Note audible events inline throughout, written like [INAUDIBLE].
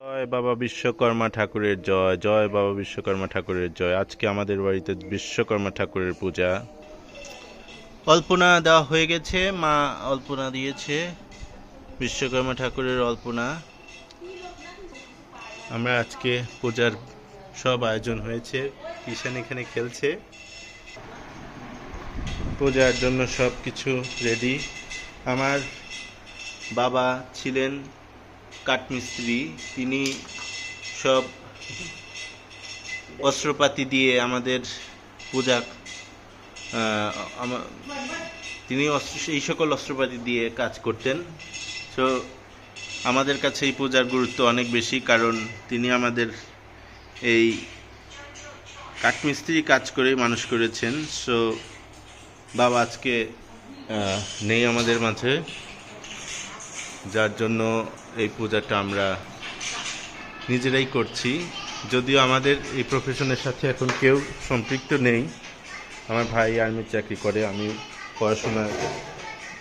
জয় বাবা বিশ্বকর্মা ঠাকুরের জয় জয় বাবা বিশ্বকর্মা ঠাকুরের জয়। আজকে আমাদের বাড়িতে বিশ্বকর্মা ঠাকুরের পূজা। অল্পনা দেওয়া হয়ে গেছে, মা অল্পনা দিয়েছে, বিশ্বকর্মা ঠাকুরের অল্পনা। আমরা আজকে পূজার সব আয়োজন হয়েছে কিষান এখানে খেলছে। পূজার জন্য সব কিছু রেডি আমার বাবা ছিলেন কাঠমিস্ত্রি, তিনি সব অস্ত্রপাতি দিয়ে আমাদের পূজা তিনি এই সকল অস্ত্রপাতি দিয়ে কাজ করতেন। তো আমাদের কাছে এই পূজার গুরুত্ব অনেক বেশি, কারণ তিনি আমাদের এই কাঠমিস্ত্রি কাজ করে মানুষ করেছেন। সো বাবা আজকে নেই আমাদের মাঝে। যার জন্য এই পূজাটা আমরা নিজেরাই করছি। যদিও আমাদের এই প্রফেশনের সাথে এখন কেউ সম্পৃক্ত নেই। আমার ভাই আর্মির চাকরি করে, আমি পড়াশোনার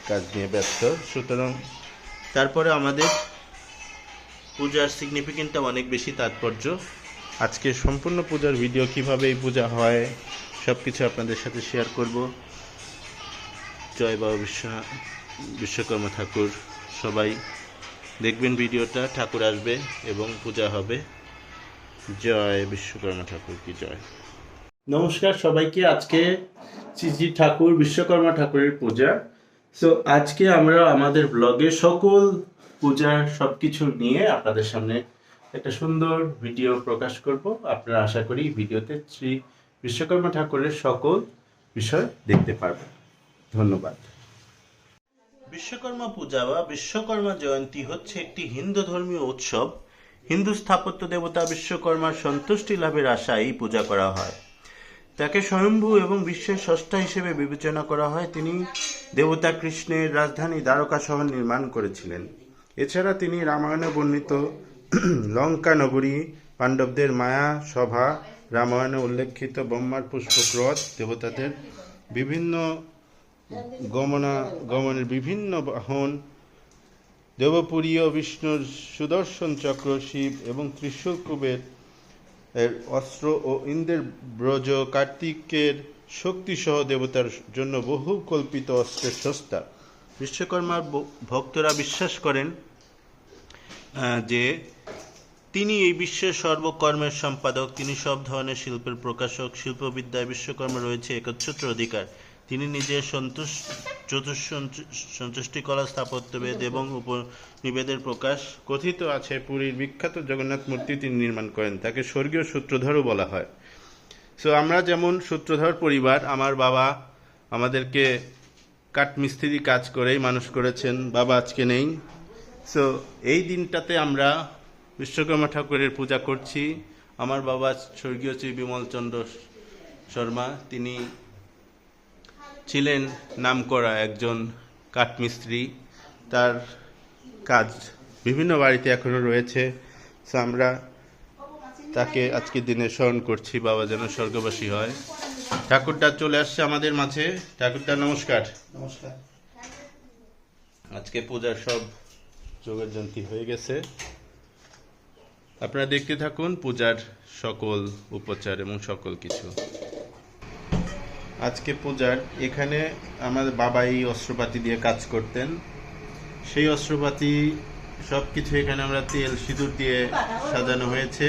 কাজ নিয়ে ব্যস্ত। সুতরাং তারপরে আমাদের পূজার সিগনিফিকেন্টটা অনেক বেশি তাৎপর্য। আজকে সম্পূর্ণ পূজার ভিডিও কীভাবে এই পূজা হয় সব কিছু আপনাদের সাথে শেয়ার করব। জয় বাবা বিশ্ব বিশ্বকর্মা ঠাকুর। সবাই দেখবেন ভিডিওটা, ঠাকুর আসবে এবং পূজা হবে। জয় বিশ্বকর্মা ঠাকুর কি জয়। নমস্কার সবাইকে, আজকে শ্রীজি ঠাকুর, বিশ্বকর্মা ঠাকুরের পূজা। সো আজকে আমরা আমাদের ব্লগে সকল পূজার সব কিছু নিয়ে আপনাদের সামনে একটা সুন্দর ভিডিও প্রকাশ করব। আপনারা আশা করি ভিডিওতে শ্রী বিশ্বকর্মা ঠাকুরের সকল বিষয় দেখতে পারবেন। ধন্যবাদ। বিশ্বকর্মা পূজা বা বিশ্বকর্মা জয়ন্তী হচ্ছে একটি হিন্দু ধর্মীয় উৎসব। হিন্দু স্থাপত্য দেবতা বিশ্বকর্মার সন্তুষ্টি লাভের আশায় এই পূজা করা হয়। তাকে স্বয়ম্ভু এবং বিশ্বের ষষ্ঠা হিসেবে বিবেচনা করা হয়। তিনি দেবতা কৃষ্ণের রাজধানী দ্বারকা শহর নির্মাণ করেছিলেন। এছাড়া তিনি রামায়ণে বর্ণিত লঙ্কা নগরী, পাণ্ডবদের মায়া সভা, রামায়ণে উল্লেখিত ব্রহ্মার পুষ্পক্রথ দেবতাদের বিভিন্ন গমনা, গমনের বিভিন্ন বাহন, দেবপুরীয় বিষ্ণুর সুদর্শন চক্র, শিব এবং ত্রিশূল কুবের এর অস্ত্র ও ইন্দ্রের ব্রজ, কার্তিকের শক্তিসহ দেবতার জন্য বহু কল্পিত অস্ত্রের সস্তা। বিশ্বকর্মার ভক্তরা বিশ্বাস করেন যে তিনি এই বিশ্বের সর্বকর্মের সম্পাদক। তিনি সব ধরনের শিল্পের প্রকাশক, শিল্পবিদ্যায় বিশ্বকর্মা রয়েছে একচ্ছত্র অধিকার। তিনি নিজের সন্তুষ, চতুষ- সন্তুষ্টিকলা স্থাপত্যবেদ এবং উপনিবেদের প্রকাশ কথিত আছে, পুরীর বিখ্যাত জগন্নাথ মূর্তি তিনি নির্মাণ করেন, তাকে স্বর্গীয় সূত্রধরও বলা হয়। সো আমরা যেমন সূত্রধর পরিবার, আমার বাবা আমাদেরকে কাঠমিস্ত্রি কাজ করেই মানুষ করেছেন, বাবা আজকে নেই। সো এই দিনটাতে আমরা বিশ্বকর্মা ঠাকুরের পূজা করছি। আমার বাবা স্বর্গীয় শ্রী বিমলচন্দ্র শর্মা, তিনি ছিলেন নামকরা একজন কাঠমিস্ত্রি। তার কাজ বিভিন্ন বাড়িতে এখনও রয়েছে। আমরা তাকে আজকের দিনে স্মরণ করছি বাবা যেন স্বর্গবাসী হয়। ঠাকুরটা চলে আসছে আমাদের মাঝে। ঠাকুরটা নমস্কার। নমস্কার। আজকে পূজার সব যোগের যন্ত্রী হয়ে গেছে। আপনারা দেখতে থাকুন পূজার সকল উপচার এবং সকল কিছু। আজকে পূজার, এখানে আমাদের বাবা এই অস্ত্রপাতি দিয়ে কাজ করতেন। সেই অস্ত্রপাতি সব কিছু এখানে আমরা তেল, সিঁদুর দিয়ে সাজানো হয়েছে।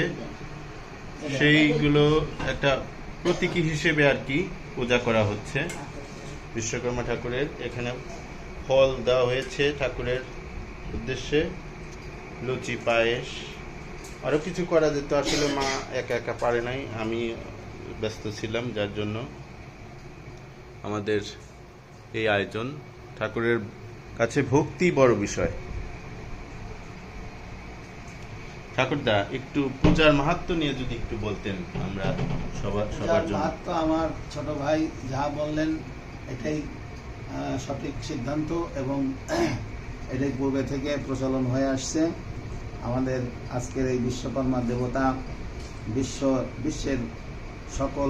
সেইগুলো একটা প্রতীকী হিসেবে আর কি পূজা করা হচ্ছে। বিশ্বকর্মা ঠাকুরের এখানে ফল দেওয়া হয়েছে ঠাকুরের উদ্দেশ্যে। লুচি, পায়েস আরও কিছু করা যেত। আসলে মা একা একা পারে নাই, আমি ব্যস্ত ছিলাম যার জন্য। আমাদের এই আয়োজন ঠাকুরের কাছে ভক্তি বড় বিষয়। ঠাকুরদা একটু পূজার মাহাত্ম্য নিয়ে যদি একটু বলতেন আমরা সবার সবার জন্য। মাহাত্ম আমার ছোট ভাই যা বললেন এটাই সঠিক সিদ্ধান্ত এবং [CLEARS THROAT] এটাই পূর্বে থেকে প্রচলন হয়ে আসছে। আমাদের আজকের এই বিশ্বকর্মা দেবতা বিশ্ব বিশ্বের সকল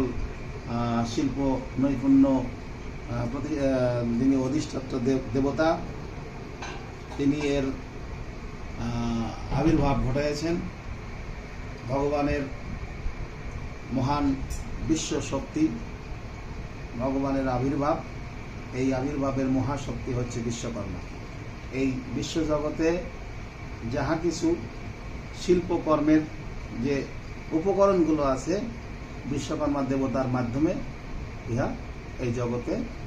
আহ, শিল্প নৈপুণ্য যিনি অধিষ্ঠাত্র দেব- দেবতা, তিনি এর আবির্ভাব ঘটাইছেন ভগবানের মহান বিশ্ব শক্তি ভগবানের আবির্ভাব, এই আবির্ভাবের মহাশক্তি হচ্ছে বিশ্বকর্মা। এই বিশ্বজগতে যাহা কিছু শিল্পকর্মের যে উপকরণগুলো আছে, বিশ্বকর্মা দেবতার মাধ্যমে ইহা এই জগতে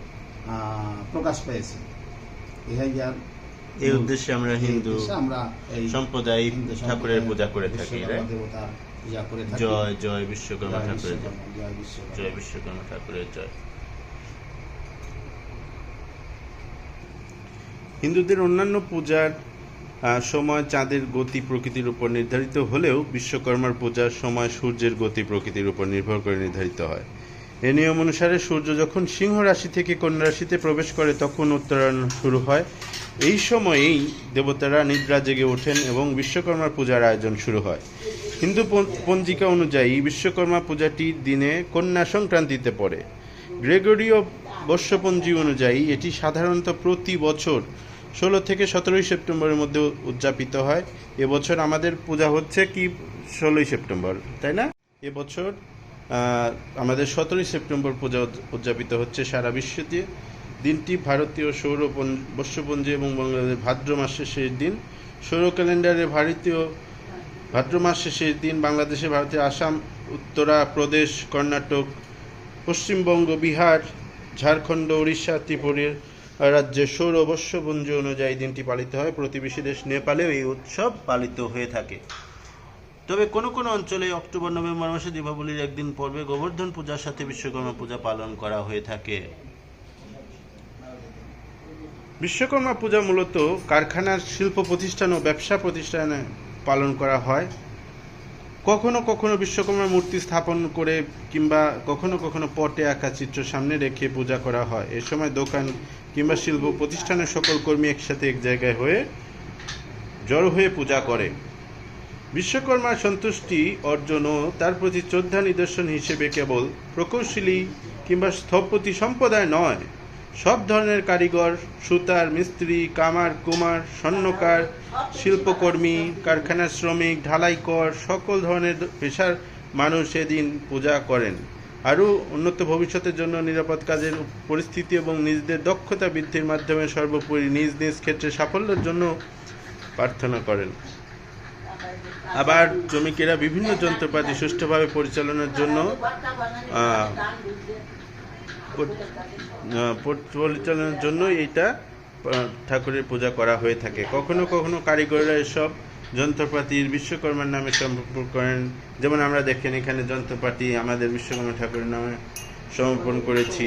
প্রকাশ পেয়েছে। এই উদ্দেশ্যে আমরা হিন্দু আমরা এই সম্প্রদায় ঠাকুরের পূজা করে থাকি পূজা করে জয় জয় বিশ্বকর্মা ঠাকুরের জয় বিশ্বকর্মা, ঠাকুরের জয়। হিন্দুদের অন্যান্য পূজার আহ, সময় চাঁদের গতি প্রকৃতির উপর নির্ধারিত হলেও বিশ্বকর্মার পূজার সময় সূর্যের গতি প্রকৃতির উপর নির্ভর করে নির্ধারিত হয়। এ নিয়ম অনুসারে সূর্য যখন সিংহ রাশি থেকে কন্যা রাশিতে প্রবেশ করে, তখন উত্তরায়ণ শুরু হয়। এই সময়েই দেবতারা নিদ্রা জেগে ওঠেন এবং বিশ্বকর্মার পূজার আয়োজন শুরু হয়। হিন্দু পঞ্জিকা অনুযায়ী বিশ্বকর্মা পূজাটি দিনে কন্যা সংক্রান্তিতে পড়ে। গ্রেগরীয় বর্ষপঞ্জি অনুযায়ী এটি সাধারণত প্রতি বছর ষোলো থেকে সতেরোই সেপ্টেম্বরের মধ্যে উদযাপিত হয়। এবছর আমাদের পূজা হচ্ছে কি? ষোলোই সেপ্টেম্বর, তাই না? এবছর আমাদের সতেরোই সেপ্টেম্বর পূজা উদযাপিত হচ্ছে সারা বিশ্বতে দিনটি ভারতীয় সৌর পঞ্জ- বর্ষপঞ্জি এবং বাংলাদেশ ভাদ্র মাসের শেষ দিন। সৌর ক্যালেন্ডারে ভারতীয় ভাদ্র মাসের শেষ দিন বাংলাদেশে ভারতের আসাম, উত্তরা প্রদেশ, কর্ণাটক, পশ্চিমবঙ্গ, বিহার, ঝাড়খণ্ড, উড়িষ্যা ত্রিপুরের রাজ্যে সৌর বর্ষপঞ্জি অনুযায়ী দিনটি পালিত হয়। প্রতিবেশী দেশ নেপালেও এই উৎসব পালিত হয়ে থাকে। তবে কোনো কোনো অঞ্চলে অক্টোবর, নভেম্বর মাসে দীপাবলির একদিন পর্বে গোবর্ধন পূজার সাথে বিশ্বকর্মা পূজা পালন করা হয়ে থাকে। বিশ্বকর্মা পূজা মূলত কারখানার শিল্প প্রতিষ্ঠান ও ব্যবসা প্রতিষ্ঠানে পালন করা হয়। কখনো কখনো বিশ্বকর্মা মূর্তি স্থাপন করে কিংবা কখনো কখনো পটে আঁকা চিত্র সামনে রেখে পূজা করা হয়। এ সময় দোকান কিংবা শিল্প প্রতিষ্ঠানের সকল কর্মী একসাথে এক জায়গায় হয়ে জড়ো হয়ে পূজা করে। বিশ্বকর্মার সন্তুষ্টি অর্জন ও তার প্রতি শ্রদ্ধা নিদর্শন হিসেবে কেবল প্রকৌশলী কিংবা স্থপতি সম্প্রদায় নয়। সব ধরনের কারিগর, সুতার মিস্ত্রি, কামার, কুমার, স্বর্ণকার, শিল্পকর্মী, কারখানার শ্রমিক, ঢালাইকর, সকল ধরনের পেশার মানুষ এদিন পূজা করেন। আরও উন্নত ভবিষ্যতের জন্য নিরাপদ কাজের পরিস্থিতি এবং নিজেদের দক্ষতা বৃদ্ধির মাধ্যমে সর্বোপরি নিজ নিজ ক্ষেত্রে সাফল্যের জন্য প্রার্থনা করেন। আবার শ্রমিকেরা বিভিন্ন যন্ত্রপাতি সুষ্ঠুভাবে পরিচালনার জন্য পরিচালনার জন্য এইটা ঠাকুরের পূজা করা হয়ে থাকে। কখনো কখনো কারিগররা এসব যন্ত্রপাতির বিশ্বকর্মার নামে সমর্পণ করেন। যেমন আমরা দেখেন এখানে যন্ত্রপাতি আমাদের বিশ্বকর্মা ঠাকুরের নামে সমর্পণ করেছি।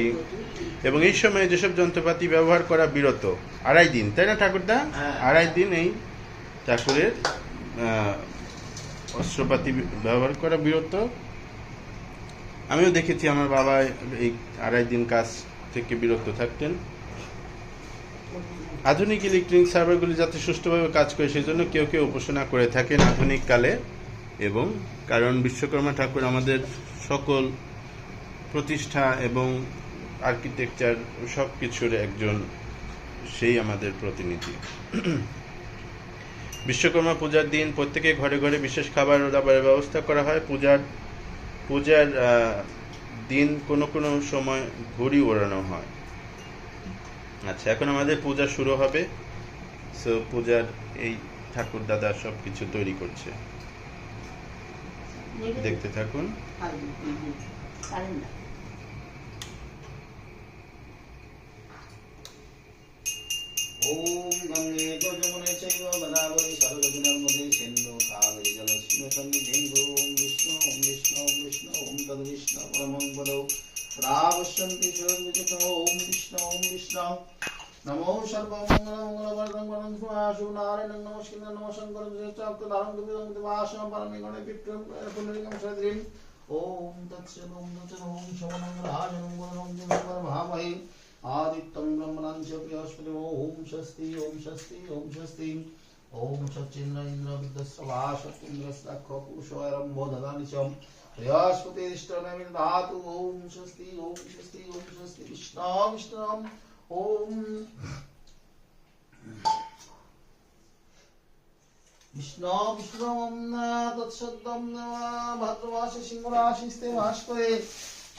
এবং এই সময় যেসব যন্ত্রপাতি ব্যবহার করা বিরত আড়াই দিন তাই না ঠাকুরদা? হ্যাঁ। আড়াই দিন এই ঠাকুরের অস্ত্রপাতি ব্যবহার করা বিরত। আমিও দেখেছি আমার বাবা এই আড়াই দিন কাজ থেকে বিরত থাকতেন। আধুনিক ইলেকট্রনিক সার্ভারগুলি যাতে সুষ্ঠুভাবে কাজ করে সেই জন্য কেউ কেউ উপাসনা করে থাকেন আধুনিক কালে। এবং কারণ বিশ্বকর্মা ঠাকুর আমাদের সকল প্রতিষ্ঠা এবং আর্কিটেকচার সব কিছুর একজন, সেই আমাদের প্রতিনিধি। বিশ্বকর্মা পূজার দিন প্রত্যেকে ঘরে ঘরে বিশেষ খাবার দাবারের ব্যবস্থা করা হয়। পূজার পূজার দিন কোনো কোনো সময় ঘুড়ি ওড়ানো হয়। আচ্ছা এখন আমাদের পূজা শুরু হবে। সো পূজার এই ঠাকুর দাদা সব কিছু তৈরি করছে। দেখতে থাকুন। ওম গঙ্গে চ যমুনে চৈব গদাবরী সরস্বতী নর্মদে সিন্ধু কাবেরী জলস্মিন সন্নিধিং ওম বিষ্ণু ওম বিষ্ণু ওম বিষ্ণু ওম তদ বিষ্ণু পরমং পদৌ প্রাবশ্যন্তি সুরঞ্জিত ওম বিষ্ণু ওম বিষ্ণু নমো সর্বমঙ্গলমঙ্গলবরদং বরং সুমাশু নারায়ণং নমস্কৃত নমঃ শঙ্করং চক্রধারং দুবিদং দিবাসম পরমে গণে বিক্রম পুনরিকম সদ্রিম ওম তৎসৎ ওম आदित्यं ब्रह्मणाञ्च बृहस्पति ॐ षष्टि ॐ षष्टि ॐ षष्टि ॐ षच्चिन्द्र इन्द्रविद्यस्य वा षट्टिन्द्रस्य खपुषरम्भो ददानि च बृहस्पति इष्टने बृहस्पतिरिष्टनमिर्धातु ॐ षष्टि ॐ षष्टि ॐ षष्टि विष्णु विष्णाम् ॐ विष्णो विष्णुं तत्शब्दं भद्रवासि सिंहराशिस्ते भास्करे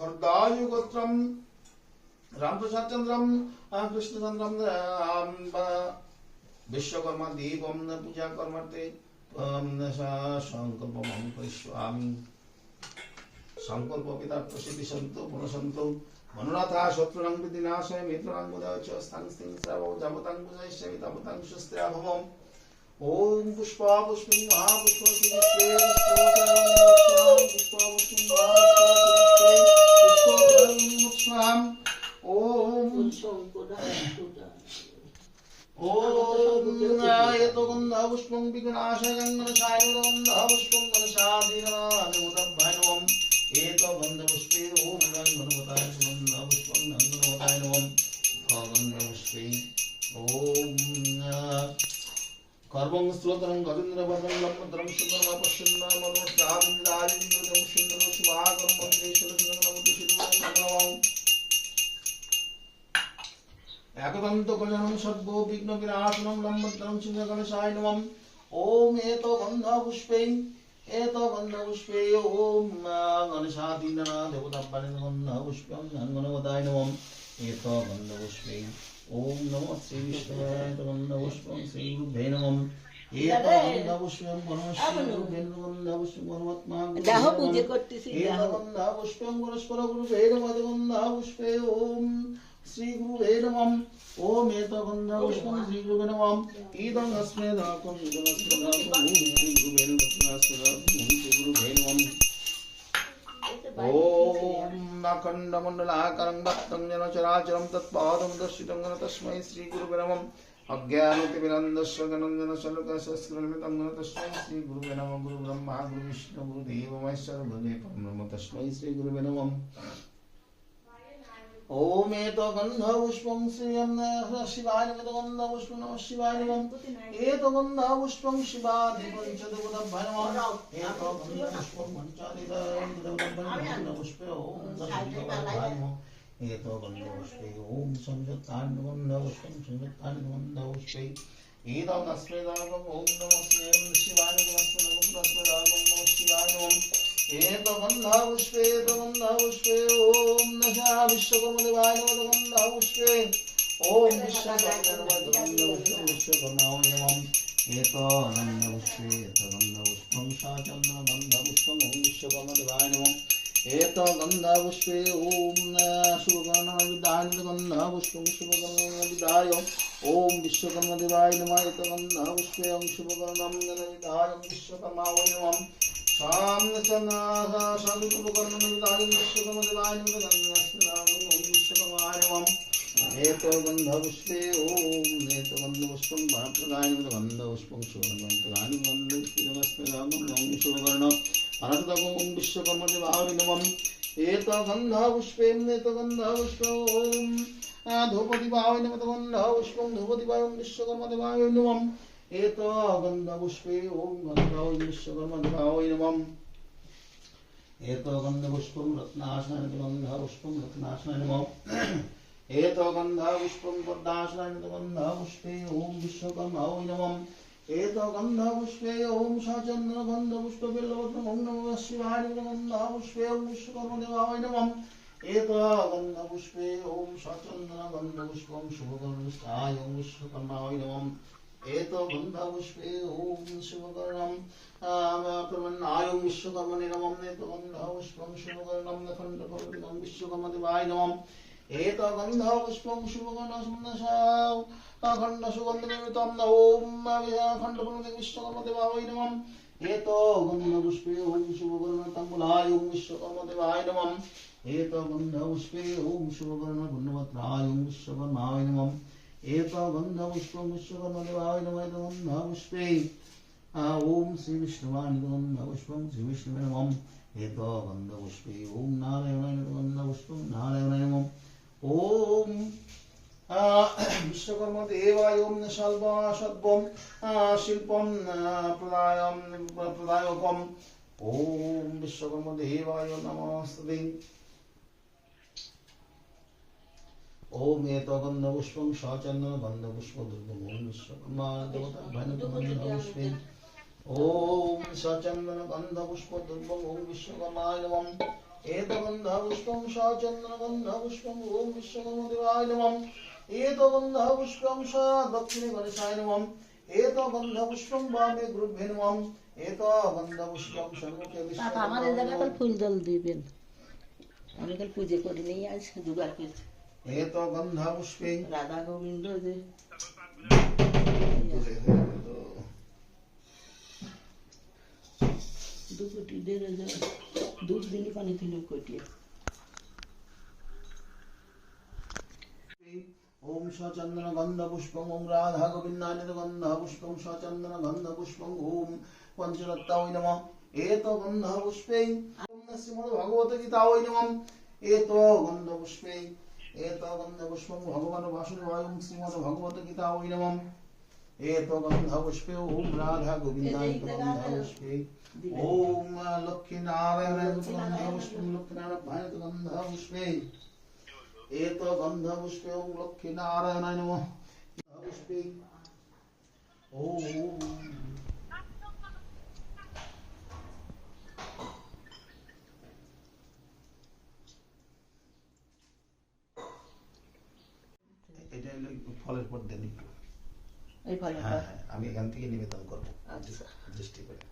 গোত্রম রামপ্রসাদচন্দ্রম কৃষ্ণচন্দ্রম বিশ্বকর্মা দেবম পূজা কর্মার্থে সংকল্পম করিষ্যামি সংকল্প পিতার্থ সিদ্ধি সন্ত পুনঃসন্ত মনোনাথা শত্রুরং বিদিনাশয় মিত্রাং চ স্থান স্থিং শ্রাবো যাবতাং বুধাইষ্যামি তাবতাং সুস্ত্রা ভবম ওম পুষ্পা পুষ্পিং ওম এত গন্ধ পুষ্পং বিঘ্নাশয় গঙ্গনাশায় গন্ধ পুষ্পং গণশাদীনাদেবতাভ্যায় নমঃ এত গন্ধ পুষ্পে ওম গঙ্গনমতায় গন্ধ পুষ্পং গঙ্গনমতায় নমঃ গন্ধ পুষ্পে ওম কর্মং স্তোত্রং গজেন্দ্র ভদ্রং লম্বদ্রং সুন্দরম পশ্যন্ন মনোচাবিন্দারিন্দ্রং সুন্দর শিবাগম মন্ত্রেশ্বর সুন্দরমতি শিরুং একদন্ত গজনং সর্ব বিঘ্ন বিনাশনং লম্বদ্রং সিংহগণেশায় নমঃ। ওম এত গন্ধ পুষ্পে এত গন্ধ পুষ্পে ওম গণেশাদীনা দেবতাব্বানে গন্ধ পুষ্পং গঙ্গনমতায় নমঃ। এত গন্ধ পুষ্পে ওম নমঃ শ্রী বিষ্ণুরায় গন্ধ পুষ্পং শ্রী গুরুভ্যে নমঃ। দেহ পুজো করতেছি পুষ্পং পরস্পর গুরু ভেদ মদগন্ধা পুষ্পে ওম श्री गुरुवे नमः ओम एतगंध पुष्पम श्री गुरुवे नमः ईदं अस्मे दाकं जनस्मदाकं श्री गुरुवे नमः श्री गुरुवे नमः ओम अखंडमंडलाकारं भक्तं जनचराचरं तत्पादं दर्शितं तस्मै श्रीगुरुवे नमः अज्ञानतिमिरन्दस्य गणञ्जनशलकशस्कृमितं तस्मै श्रीगुरुवे नमः गुरुब्रह्मा गुरुविष्णु गुरुदेव महेश्वर गुरुदेवं नमः तस्मै श्रीगुरुवे नमः ॐ एतगन्धपुष्पं श्रियं नमः शिवाय नमः नमः शिवाय नमः एतगन्धपुष्पं शिवाधिपञ्चदुगुदभ्य नमः एतगन्धपुष्पं पञ्चाधिपञ्चदुगुदभ्य नमः पुष्पे ॐ एतो बन्धोऽस्मै ॐ संयुक्ताण्डवं संयुक्ताण्डवं एतो तस्मैदागम् ॐ नमस्मै शिवाय नमस्मै नमस्मैदागं नमः शिवायम् एतो बन्धावुष्वे एतो बन्धावुष्वे ॐ नशा विश्वकमदेवाय नमः बन्धावुष्वे ॐ विश्वकमदेवाय एतो नन्दवुष्वे एतो नन्दवुष्पं सा चन्द्रबन्धपुष्पं ॐ विश्वकमदेवाय नमः एतगन्धपुष्पे ॐ शुभकर्णविदायगन्धपुष्पं शुभकर्णविदाय ॐ विश्वकर्मदेवाय नमः। एतगन्धपुष्पे ॐ शुभकर्णं विधाय विश्वकर्मावय नमः। साम्यचनाः सन्तुपकर्णविदाय विश्वकर्मदेवाय अनन्तकं विश्वकर्मदिवाविनमम् एतगन्धपुष्पेम् एतगन्धपुष्पम् धूपदिवाविनमतगन्धपुष्पं धूपदिवायं विश्वकर्मदिवाविनमम् एतगन्धपुष्पे ॐ गन्धाय विश्वकर्मदिवाविनमम् एतगन्धपुष्पं रत्नाशनगन्धपुष्पं रत्नाशनमम् एतगन्धपुष्पं पद्माशनगन्धपुष्पे ॐ विश्वकर्माय नमः एत गन्धपुष्पे ॐ सचन्द्र गन्धपुष्पे लोकं नमः शिवाय गन्धपुष्पे ॐ विश्वकर्मदेवाय नमः एत गन्धपुष्पे ॐ सचन्द्र गन्धपुष्पं शुभकर्णस्थाय ॐ विश्वकर्माय नमः एत गन्धपुष्पे ॐ शुभकर्णं प्रमन्नाय विश्वकर्मणे नमः एत गन्धपुष्पं शुभकर्णं नखण्डपर्णं विश्वकर्मदेवाय नमः एकगन्धपुष्पं शुभगणसुन्दशां अखण्डसुगन्धनिमितं न ॐ विष्णुकमदेवाय नमः एतगन्धपुष्पे ॐ शुभगणतङ्गुलाय ॐ विश्वकमदेवाय नमः एतगन्धपुष्पे ॐ शुभगणगुणवत्राय ॐ विश्वकर्माय नमः एतगन्धपुष्पं विश्वकर्मदेवाय नमः एतगन्धपुष्पे ॐ श्रीविष्णुवाणिगन्धपुष्पं श्रीविष्णुवे नमः एतगन्धपुष्पे ॐ नारायणाय गन्धपुष्पं नारायणाय नमः ওম বিশ্বকর্ম দেবায়ম সর্বসদ্বম শিল্পম প্রদায়ম প্রদায়কম ওম বিশ্বকর্ম দেবায় নমস্তে ওম এত গন্ধ পুষ্পম সচন্দন গন্ধ পুষ্প দুর্গম ওম বিশ্বকর্মা দেবতা ভৈনপুষ্পে ওম সচন্দন গন্ধ দুর্গম ওম বিশ্বকর্মায় নমঃ এত গন্ধ পুষ্পম সচন্দন গন্ধ পুষ্পম ওম বিশ্বকর্মা দেবায় নমঃ এত গন্ধ পুষ্পম স দক্ষিণে গণেশায় নমঃ এত বামে গুরুভ্যে নমঃ এত গন্ধ পুষ্পম সম্মুখে আমার এই জায়গায় ফুল জল দিবেন আমি কাল পুজো করে নিয়ে আজ জোগাড় করছি এত গন্ধ পুষ্পে রাধা গোবিন্দ যে দু কোটি দেড় হাজার দুধ দিনই পানি দিল কোটি ওম সচন্দন গন্ধ পুষ্পং ওম রাধা গোবিন্দানিত গন্ধ পুষ্পং সচন্দন গন্ধ পুষ্পং ওম পঞ্চরত্তায় নমঃ এত গন্ধ পুষ্পে ওম শ্রীমদ ভগবত গীতা ওই নমঃ এত গন্ধ পুষ্পে এত গন্ধ পুষ্পং ভগবান বাসুদেবায় ওম রাধা গোবিন্দানিত ওম লক্ষ্মী নারায়ণ গন্ধ পুষ্পং লক্ষ্মী নারায়ণ গন্ধ পুষ্পে এত গন্ধ ওম। লক্ষ্মী এটা ফলের পর দেন একটু এই ফলে হ্যাঁ হ্যাঁ আমি এখান থেকে নিবেদন করব আচ্ছা। দৃষ্টি করে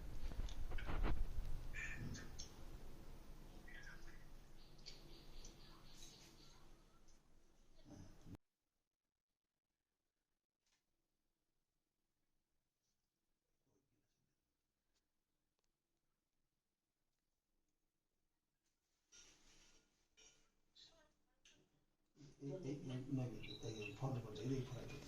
এই- এই- নয়, এই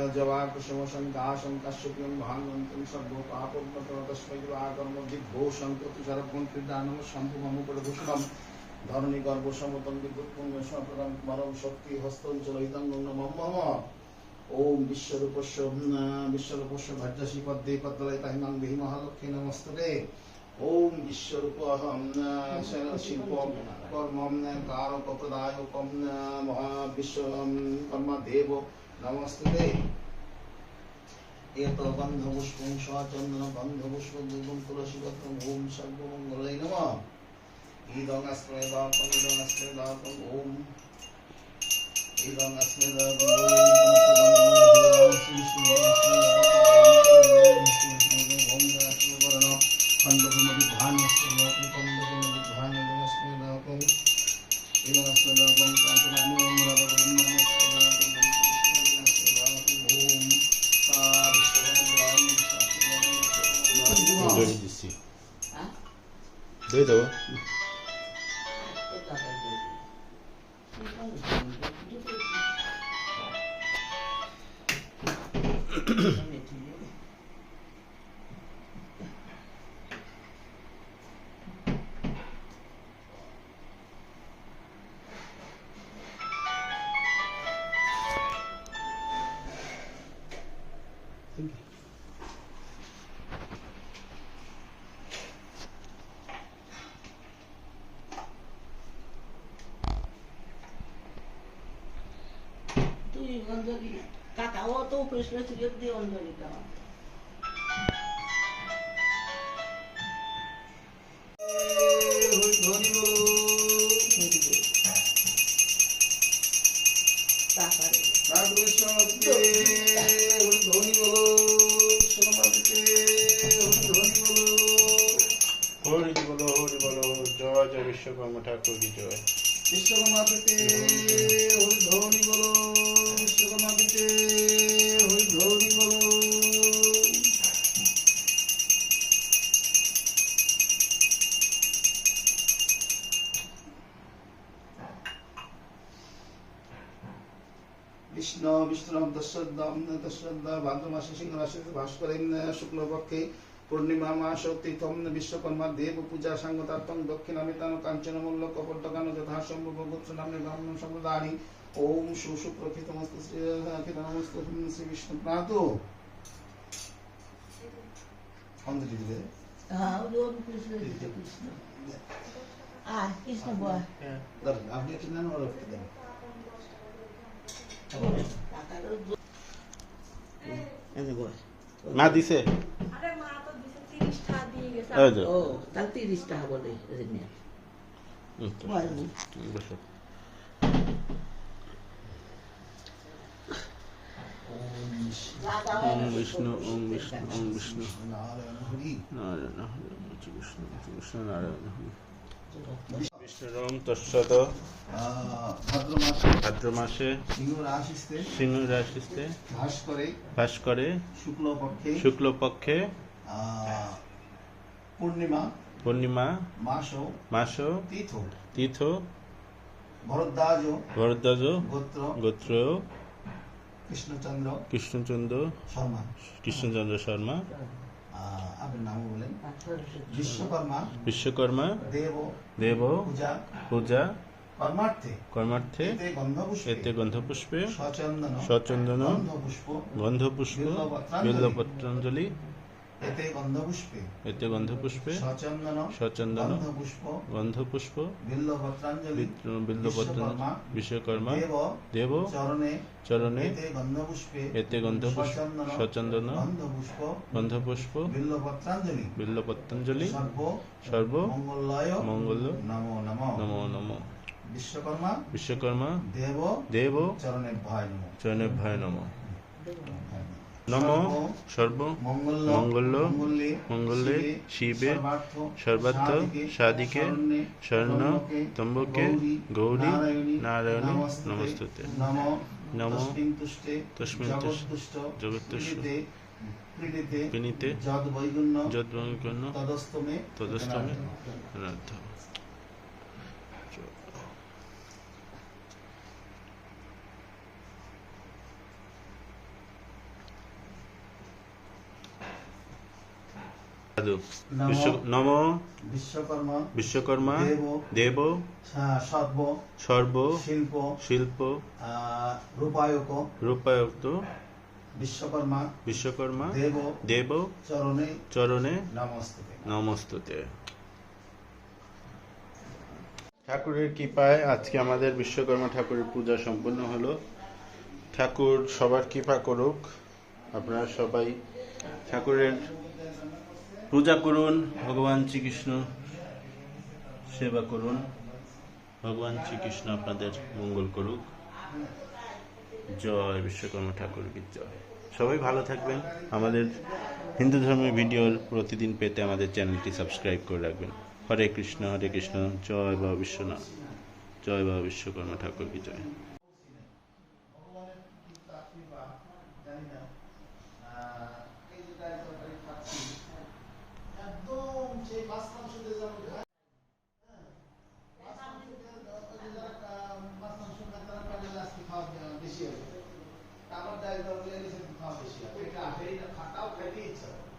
ধরণী গর্ভ সমতম শক্তি হস্তঞ্চলিতং ওম বিশ্বরূপস্য বিশ্বরূপস্য ভাজ্যাসী পদ্মে পদ্মলয় তাহিমাং দেহি মহালক্ষ্মী নমস্তে ওম বিশ্বরূপ শিল্প কর্ম কারক প্রদায়কম মহা বিশ্ব কর্ম দেব নমস্তে এত গন্ধপুষ্পম সচন্দন গন্ধপুষ্প দুর্গম তুলসীপত্রম ওম সর্বমঙ্গলাই নম ইদং আশ্রয় লাভম ইদং আশ্রয় লাভম ওম কাকা ও তো প্রশ্ন সুযোগ দিয়ে অঞ্জলি দেওয়া কৃষ্ণ বিষ্ণু দশরদ্ধা ভাদ্র মাসে সিংহ রাশিতে বাস করেন শুক্লপক্ষে। পূর্ণিমা মাস তীর্থম বিশ্বকর্মা দেব পূজা সাঙ্গতার্থং দক্ষিণামিতান কাঞ্চন মূল্য কপটকান যথা সম্ভব গুপ্ত নামে ব্রাহ্মণ সম্প্রদায়ী। ওম সুশুপ্রকৃতমস্তু শ্রী কীর্তনমস্তু শ্রী বিষ্ণু প্রাত অঞ্জলি দিবে? কৃষ্ণ। আপনি একটু নেন ওর একটু দেন। দিছে। ওম বিষ্ণু ওম বিষ্ণু ওম বিষ্ণু। নারায়ণ হরি। নারায়ণ হরি ওম কৃষ্ণ কৃষ্ণ নারায়ণ হরি। বিষ্ণুরম ভাদ্র মাসে সিংহ করে শুক্লপক্ষে পূর্ণিমা পূর্ণিমা মাস মাস তীর্থ তীর্থ ভরদ্বাজ ভরদ্বাজ গোত্র গোত্র কৃষ্ণচন্দ্র কৃষ্ণচন্দ্র শর্মা। কৃষ্ণচন্দ্র শর্মা। আপনার নাম বলেন বিশ্বকর্মা বিশ্বকর্মা দেব দেব পূজা পূজা কর্মার্থে কর্মার্থে এতে গন্ধপুষ্পে সচন্দন সচন্দন গন্ধপুষ্প এতে গন্ধপুষ্পে এতে গন্ধপুষ্পে সচন্দন সচন্দন গন্ধপুষ্প গন্ধপুষ্প বিল্লপত্রাঞ্জলি বিল্লপত্র বিশ্বকর্মা দেব দেব চরণে চরণে এতে গন্ধপুষ্পে এতে গন্ধপুষ্প সচন্দন সচন্দন গন্ধপুষ্প গন্ধপুষ্প বিল্লপত্রাঞ্জলি বিল্লপত্রাঞ্জলি সর্ব সর্ব মঙ্গলায় মঙ্গল নমো নমো। নমো নমো। বিশ্বকর্মা বিশ্বকর্মা দেব দেব চরণে ভয় নমো। চরণে ভয় নম। নম। সর্ব। মঙ্গল। মঙ্গল। শিবে। সর্বার্থ। সাধিকে। স্বর্ণ। তম্বকে। গৌরী। নারায়ণী। নমস্তুতে। নম। তস্মিন তুষ্টে। জগৎতুষ্ট বিনীতে যদ বৈগুণ্য। তদস্তমে। তদস্তমে। সাধু। নম বিশ্বকর্মা। বিশ্বকর্মা। দেব। সর্ব। সর্ব। শিল্প। শিল্প। রূপায়ক। রূপায়ুক্ত। বিশ্বকর্মা। বিশ্বকর্মা। দেব। দেব। চরণে। চরণে। নমস্তে নমস্তুতে। ঠাকুরের কৃপায় আজকে আমাদের বিশ্বকর্মা ঠাকুরের পূজা সম্পন্ন হলো। ঠাকুর সবার কৃপা করুক। আপনারা সবাই ঠাকুরের পূজা করুন, ভগবান শ্রীকৃষ্ণ সেবা করুন। ভগবান শ্রীকৃষ্ণ আপনাদের মঙ্গল করুক। জয় বিশ্বকর্মা ঠাকুর জয়। সবাই ভালো থাকবেন। আমাদের হিন্দু ধর্মের ভিডিওর প্রতিদিন পেতে আমাদের চ্যানেলটি সাবস্ক্রাইব করে রাখবেন। হরে কৃষ্ণ হরে কৃষ্ণ, জয় বা বিশ্বনাথ। জয় বা বিশ্বকর্মা ঠাকুর জয়। yourself.